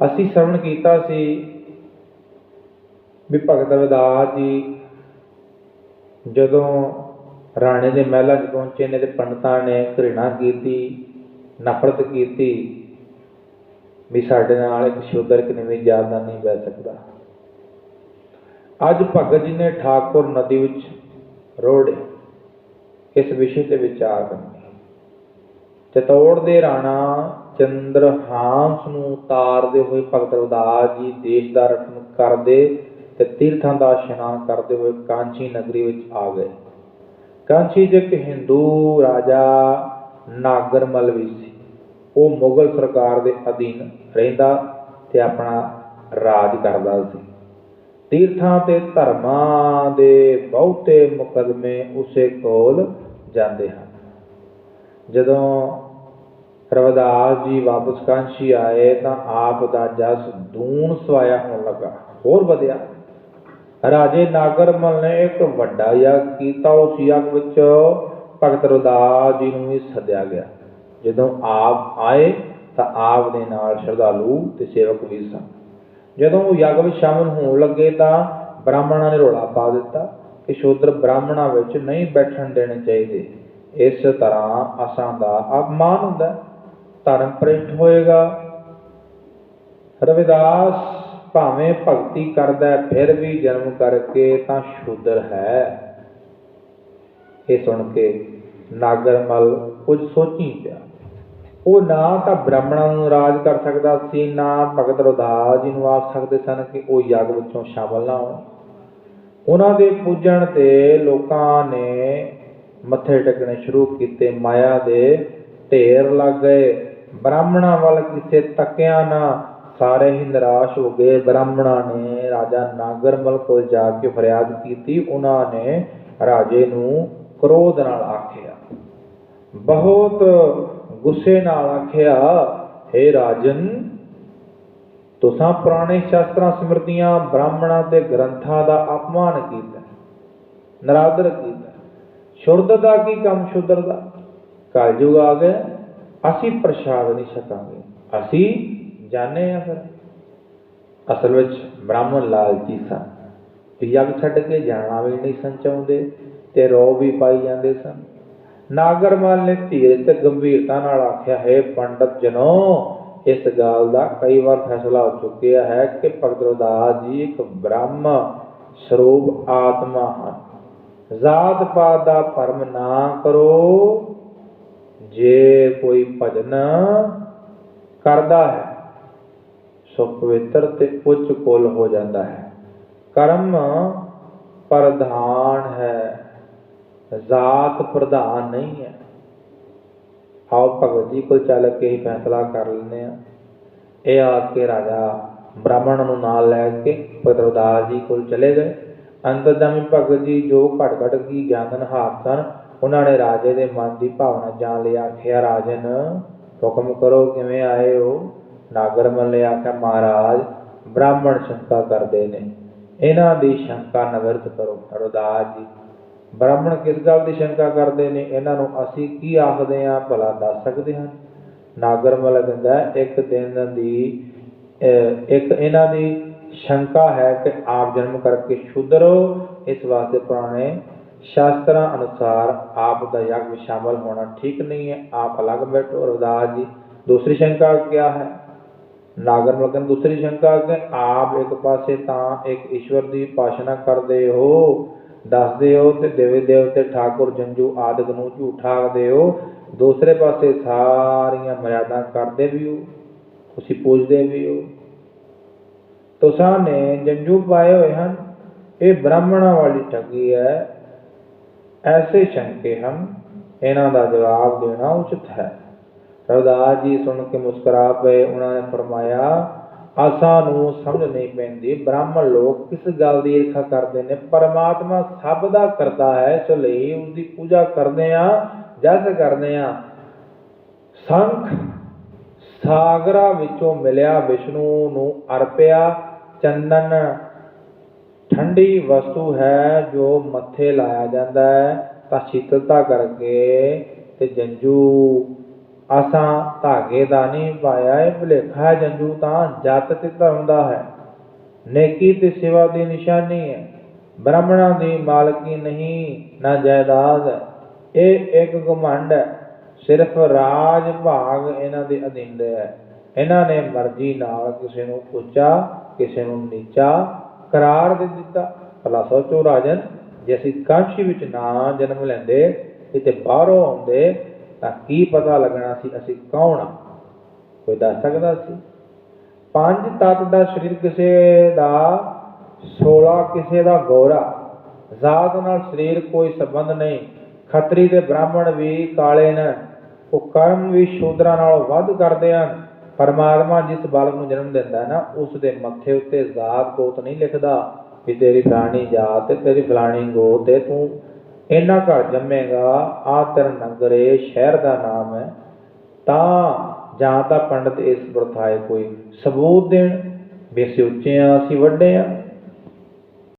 ਅਸੀਂ ਸ਼ਰਵਣ ਕੀਤਾ ਸੀ ਵੀ ਭਗਤ ਰਵਿਦਾਸ ਜੀ ਜਦੋਂ ਰਾਣੇ ਦੇ ਮਹਿਲਾਂ 'ਚ ਪਹੁੰਚੇ ਨੇ ਤੇ ਪੰਡਤਾਂ ਨੇ ਘ੍ਰਿਣਾ ਕੀਤੀ, ਨਫ਼ਰਤ ਕੀਤੀ ਵੀ ਸਾਡੇ ਨਾਲ ਇੱਕ ਸ਼ੂਦਰ ਕਿਵੇਂ ਨਹੀਂ ਜਾਦਾ ਨਹੀਂ ਬਹਿ ਸਕਦਾ। ਅੱਜ ਭਗਤ ਜੀ ਨੇ ਠਾਕੁਰ ਨਦੀ ਵਿੱਚ ਰੋੜੇ, ਇਸ ਵਿਸ਼ੇ ਤੇ ਵਿਚਾਰ ਕਰਨੀ। ਚਤੌੜ ਦੇ ਰਾਣਾ ਚੰਦਰਹਾਂਸ ਨੂੰ ਤਾਰਦੇ ਹੋਏ ਭਗਤ ਰਵਿਦਾਸ ਜੀ ਦੇਸ਼ ਦਾ ਰਟਨ ਕਰਦੇ ਤੇ ਤੀਰਥਾਂ ਦਾ ਇਸ਼ਨਾਨ ਕਰਦੇ ਹੋਏ ਕਾਂਚੀ ਨਗਰੀ ਵਿੱਚ ਆ ਗਏ। ਕਾਂਚੀ ਦੇ ਇੱਕ ਹਿੰਦੂ ਰਾਜਾ ਨਾਗਰਮਲ ਵੀ ਸੀ। ਉਹ ਮੁਗਲ ਸਰਕਾਰ ਦੇ ਅਧੀਨ ਰਹਿੰਦਾ ਤੇ ਆਪਣਾ ਰਾਜ ਕਰਦਾ ਸੀ। ਤੀਰਥਾਂ ਤੇ ਧਰਮਾਂ ਦੇ ਬਹੁਤੇ ਮੁਕਦਮੇ ਉਸੇ ਕੋਲ ਜਾਂਦੇ ਹਨ। ਜਦੋਂ ਰਵਿਦਾਸ ਜੀ ਵਾਪਸ ਕਾਂਸ਼ੀ ਆਏ ਤਾਂ ਆਪ ਦਾ ਜਸ ਦੂਣ ਸਵਾਇਆ ਹੋਣ ਲੱਗਾ। ਹੋਰ ਵਧਿਆ ਰਾਜੇ ਨਾਗਰਮਲ ਨੇ ਇੱਕ ਵੱਡਾ ਯੱਗ ਕੀਤਾ ਉਸ ਯੱਗ ਵਿੱਚ ਭਗਤ ਰਵਿਦਾਸ ਜੀ ਨੂੰ ਵੀ ਸੱਦਿਆ ਗਿਆ। ਜਦੋਂ ਆਪ ਆਏ ਤਾਂ ਆਪ ਦੇ ਨਾਲ ਸ਼ਰਧਾਲੂ ਤੇ ਸੇਵਕ ਵੀ ਸਨ। ਜਦੋਂ ਉਹ ਯੱਗ ਵਿੱਚ ਸ਼ਾਮਲ ਹੋਣ ਲੱਗੇ ਤਾਂ ਬ੍ਰਾਹਮਣਾਂ ਨੇ ਰੋਲਾ ਪਾ ਦਿੱਤਾ ਕਿ ਸ਼ੂਦਰ ਬ੍ਰਾਹਮਣਾਂ ਵਿੱਚ ਨਹੀਂ ਬੈਠਣ ਦੇਣੇ ਚਾਹੀਦੇ। ਇਸ ਤਰ੍ਹਾਂ ਅਸਾਂ ਦਾ ਅਪਮਾਨ ਹੁੰਦਾ ਹੈ, ਧਰਮ ਭ੍ਰਿਸ਼ਟ ਹੋਏਗਾ। ਰਵਿਦਾਸ ਭਾਵੇਂ ਭਗਤੀ ਕਰਦਾ ਫਿਰ ਵੀ ਜਨਮ ਕਰਕੇ ਤਾਂ ਸ਼ੂਦਰ ਹੈ। ਇਹ ਸੁਣ ਕੇ ਨਾਗਰਮਲ ਕੁਝ ਸੋਚੀ ਪਿਆ। ਉਹ ਨਾ ਤਾਂ ਬ੍ਰਾਹਮਣਾਂ ਨੂੰ ਰਾਜ ਕਰ ਸਕਦਾ ਸੀ, ਨਾ ਭਗਤ ਰਵਿਦਾਸ ਜੀ ਨੂੰ ਆਖ ਸਕਦੇ ਸਨ ਕਿ ਉਹ ਯੱਗ ਵਿੱਚੋਂ ਸ਼ਾਮਲ ਨਾ ਹੋਣ। ਉਹਨਾਂ ਦੇ ਪੂਜਣ ਤੇ ਲੋਕਾਂ ਨੇ ਮੱਥੇ ਟੇਕਣੇ ਸ਼ੁਰੂ ਕੀਤੇ, ਮਾਇਆ ਦੇ ਢੇਰ ਲੱਗ ਗਏ। ਬ੍ਰਾਹਮਣਾਂ ਵੱਲ ਕਿਸੇ ਤੱਕਿਆ ਨਾ, ਸਾਰੇ ਹੀ ਨਿਰਾਸ਼ ਹੋ ਗਏ। ਬ੍ਰਾਹਮਣਾਂ ਨੇ ਰਾਜਾ ਨਾਗਰਮਲ ਕੋਲ ਜਾ ਕੇ ਫਰਿਆਦ ਕੀਤੀ। ਉਹਨਾਂ ਨੇ ਰਾਜੇ ਨੂੰ ਕ੍ਰੋਧ ਨਾਲ ਆਖਿਆ, ਬਹੁਤ ਗੁੱਸੇ ਨਾਲ ਆਖਿਆ हे ਰਾਜਨ, ਤੁਸਾਂ ਪੁਰਾਣੇ ਸ਼ਾਸਤਰਾਂ ਸਮਰਤੀਆਂ ਬ੍ਰਾਹਮਣਾਂ ਦੇ ਗ੍ਰੰਥਾਂ ਦਾ ਅਪਮਾਨ ਕੀਤਾ, ਨਰਾਦਰ ਕੀਤਾ। ਸ਼ੁਰਦ ਦਾ ਕੀ ਕੰਮ ਸ਼ੁਦਰ ਦਾ ਕਲਯੁਗ ਆ ਗਿਆ। ਅਸੀਂ ਪ੍ਰਸ਼ਾਦ ਨਹੀਂ ਛਕਾਂਗੇ। ਅਸੀਂ ਜਾਣੇ ਆ ਫਿਰ। ਅਸਲ ਵਿੱਚ ਬ੍ਰਾਹਮਣ ਲਾਲਚੀ ਸਨ। ਯੱਗ ਛੱਡ ਕੇ ਜਾਣਾ ਵੀ ਨਹੀਂ ਸਨ ਚਾਹੁੰਦੇ ਤੇ ਰੋ ਵੀ ਪਾਈ ਜਾਂਦੇ ਸਨ। ਨਾਗਰਮਲ ਨੇ ਧੀਰ ਤੇ ਗੰਭੀਰਤਾ ਨਾਲ ਆਖਿਆ, ਹੈ ਪੰਡਤ ਜਨੋ, ਇਸ ਗੱਲ ਦਾ ਕਈ ਵਾਰ ਫੈਸਲਾ ਹੋ ਚੁੱਕਿਆ ਹੈ ਕਿ ਭਗਤ ਰਵਿਦਾਸ ਜੀ ਇੱਕ ਬ੍ਰਹਮ ਸਰੂਪ ਆਤਮਾ ਹਨ। ਜ਼ਾਤ ਪਾਤ ਦਾ ਭਰਮ ਨਾ ਕਰੋ ਜੇ ਕੋਈ ਭਜਨ ਕਰਦਾ ਹੈ, ਸੋ ਪਵਿੱਤਰ ਤੇ ਉੱਚ ਕੁਲ ਹੋ ਜਾਂਦਾ ਹੈ। ਕਰਮ ਪ੍ਰਧਾਨ ਹੈ, ਜ਼ਾਤ ਪ੍ਰਧਾਨ ਨਹੀਂ ਹੈ। ਆਓ ਭਗਤ ਜੀ ਕੋਲ ਚੱਲ ਕੇ ਹੀ ਫੈਸਲਾ ਕਰ ਲੈਂਦੇ ਆ ਇਹ ਆ ਕੇ ਰਾਜਾ ਬ੍ਰਾਹਮਣ ਨੂੰ ਨਾਲ ਲੈ ਕੇ ਪਤਰਦਾਸ ਜੀ ਕੋਲ ਚਲੇ ਗਏ। ਅੰਤਰਦਮੀ ਭਗਤ ਜੀ, ਜੋ ਘਟ ਘਟ ਕੀ ਗਿਆਨਨ ਹਾਰ ਸਨ ਉਹਨਾਂ ਨੇ ਰਾਜੇ ਦੇ ਮਨ ਦੀ ਭਾਵਨਾ ਜਾਣ ਲਈ ਆਖਿਆ, ਰਾਜਨ, ਹੁਕਮ ਕਰੋ ਕਿਵੇਂ ਆਏ ਹੋ? ਨਾਗਰਮਲ ਨੇ ਆਖਿਆ, ਮਹਾਰਾਜ, ਬ੍ਰਾਹਮਣ ਸ਼ੰਕਾ ਕਰਦੇ ਨੇ। ਇਹਨਾਂ ਦੀ ਸ਼ੰਕਾ ਨਿਵਰਤ ਕਰੋ ਰੁਦਾਸ ਜੀ। ਬ੍ਰਾਹਮਣ ਕਿਸ ਗੱਲ ਦੀ ਸ਼ੰਕਾ ਕਰਦੇ ਨੇ? ਇਹਨਾਂ ਨੂੰ ਅਸੀਂ ਕੀ ਆਖਦੇ ਹਾਂ? ਭਲਾ ਦੱਸ ਸਕਦੇ ਹਾਂ? ਨਾਗਰਮਲ ਕਹਿੰਦਾ, ਇੱਕ ਦਿਨ ਦੀ ਇੱਕ ਇਹਨਾਂ ਦੀ ਸ਼ੰਕਾ ਹੈ ਕਿ ਆਪ ਜਨਮ ਕਰਕੇ ਸ਼ੂਦਰ ਹੋ। ਇਸ ਵਾਸਤੇ ਪੁਰਾਣੇ ਸ਼ਾਸਤਰਾਂ ਅਨੁਸਾਰ ਆਪ ਦਾ ਯੱਗ ਵਿੱਚ ਸ਼ਾਮਲ ਹੋਣਾ ਠੀਕ ਨਹੀਂ ਹੈ। ਆਪ ਅਲੱਗ ਬੈਠੋ, ਰਵਿਦਾਸ ਜੀ, ਦੂਸਰੀ ਸ਼ੰਕਾ ਕਿਆ ਹੈ? ਨਾਗਰ ਮਲਕਨ ਦੂਸਰੀ ਸ਼ੰਕਾ ਕਿ ਆਪ ਇੱਕ ਪਾਸੇ ਤਾਂ ਇੱਕ ਈਸ਼ਵਰ ਦੀ ਪਾਸ਼ਨਾ ਕਰਦੇ ਹੋ, ਦੱਸਦੇ ਹੋ ਤੇ ਦੇਵੀ ਦੇਵਤੇ ਠਾਕੁਰ, ਜੰਜੂ ਆਦਿਕ ਨੂੰ ਝੂਠਾ ਆਖਦੇ ਹੋ। ਦੂਸਰੇ ਪਾਸੇ ਸਾਰੀਆਂ ਮਰਿਆਦਾ ਕਰਦੇ ਵੀ ਹੋ, ਤੁਸੀਂ ਪੂਜਦੇ ਵੀ ਹੋ। ਤੁਸਾਂ ਨੇ ਜੰਜੂ ਪਾਏ ਹੋਏ ਹਨ। ਇਹ ਬ੍ਰਾਹਮਣਾਂ ਵਾਲੀ ਠੱਗੀ ਹੈ। ਐਸੇ ਸ਼ੰਕੇ ਹਨ ਇਹਨਾਂ ਦਾ ਜਵਾਬ ਦੇਣਾ ਉਚਿਤ ਹੈ। ਰਵਿਦਾਸ ਜੀ ਸੁਣ ਕੇ ਮੁਸਕਰਾ ਪਏ ਉਹਨਾਂ ਨੇ ਫਰਮਾਇਆ ਆਸਾਂ ਨੂੰ ਸਮਝ ਨਹੀਂ ਪੈਂਦੀ, ਬ੍ਰਾਹਮਣ ਲੋਕ ਕਿਸ ਗੱਲ ਦੀ ਈਰਖਾ ਕਰਦੇ ਨੇ? ਪਰਮਾਤਮਾ ਸਭ ਦਾ ਕਰਤਾ ਹੈ, ਇਸ ਲਈ ਉਸ ਦੀ ਪੂਜਾ ਕਰਦੇ ਆ ਜਸ ਕਰਦੇ ਆ ਸੰਖ ਸਾਗਰਾ ਵਿੱਚੋਂ ਮਿਲਿਆ ਵਿਸ਼ਨੂੰ ਨੂੰ ਅਰਪਿਆ ਚੰਦਨ ਠੰਡੀ ਵਸਤੂ ਹੈ ਜੋ ਮੱਥੇ ਲਾਇਆ ਜਾਂਦਾ ਹੈ, ਤਾਂ ਸ਼ੀਤਲਤਾ ਕਰਕੇ ਤੇ ਜੰਜੂ। ਅਸਾਂ ਧਾਗੇ ਦਾ ਨਹੀਂ ਪਾਇਆ, ਇਹ ਭੁਲੇਖਾ ਜੰਜੂ, ਤਾਂ ਜਤ ਤੇ ਧਰਮ ਹੈ। ਨੇਕੀ ਤੇ ਸੇਵਾ ਦੀ ਨਿਸ਼ਾਨੀ ਹੈ। ਬ੍ਰਾਹਮਣਾਂ ਦੀ ਮਾਲਕੀ ਨਹੀਂ, ਨਾ ਜਾਇਦਾਦ ਹੈ। ਇਹ ਇੱਕ ਘਮੰਡ ਹੈ। ਸਿਰਫ ਰਾਜ ਭਾਗ ਇਹਨਾਂ ਦੇ ਅਧੀਨ ਹੈ। ਇਹਨਾਂ ਨੇ ਮਰਜ਼ੀ ਨਾਲ ਕਿਸੇ ਨੂੰ ਉੱਚਾ, ਕਿਸੇ ਨੂੰ ਨੀਚਾ ਕਰਾਰ ਦੇ ਦਿੱਤਾ। ਭਲਾ ਸੋਚੋ ਰਾਜਨ, ਜੇ ਅਸੀਂ ਕਾਂਸ਼ੀ ਵਿੱਚ ਨਾ ਜਨਮ ਲੈਂਦੇ, ਕਿਤੇ ਬਾਹਰੋਂ ਆਉਂਦੇ, ਤਾਂ ਕੀ ਪਤਾ ਲੱਗਣਾ ਸੀ ਅਸੀਂ ਕੌਣ ਹਾਂ ਕੋਈ ਦੱਸ ਸਕਦਾ ਸੀ? ਪੰਜ ਤੱਤ ਦਾ ਸਰੀਰ ਕਿਸੇ ਦਾ 16 ਕਿਸੇ ਦਾ ਗੋਰਾ। ਜ਼ਾਤ ਨਾਲ ਸਰੀਰ ਕੋਈ ਸੰਬੰਧ ਨਹੀਂ। ਖੱਤਰੀ ਤੇ ਬ੍ਰਾਹਮਣ ਵੀ ਕਾਲੇ ਨੇ। ਉਹ ਕਰਮ ਵੀ ਸ਼ੂਦਰਾਂ ਨਾਲੋਂ ਵੱਧ ਕਰਦੇ ਹਨ। ਪਰਮਾਤਮਾ ਜਿਸ ਬਾਲਕ ਨੂੰ ਜਨਮ ਦਿੰਦਾ ਹੈ ਨਾ, ਉਸ ਦੇ ਮੱਥੇ ਉੱਤੇ ਜ਼ਾਤ ਗੋਤ ਨਹੀਂ ਲਿਖਦਾ ਵੀ ਤੇਰੀ ਫਲਾਣੀ ਜਾਤ ਤੇ ਤੇਰੀ ਫਲਾਣੀ ਗੋਤ ਤੇ ਤੂੰ ਇਹਨਾਂ ਘਰ ਜੰਮੇਗਾ ਆ ਤੇਰਾ ਨਗਰੇ ਸ਼ਹਿਰ ਦਾ ਨਾਮ ਹੈ। ਤਾਂ ਜਾਂ ਤਾਂ ਪੰਡਤ ਇਸ ਪ੍ਰਥਾਏ ਕੋਈ ਸਬੂਤ ਦੇਣ ਵੀ ਅਸੀਂ ਉੱਚੇ ਆ ਅਸੀਂ ਵੱਡੇ ਆ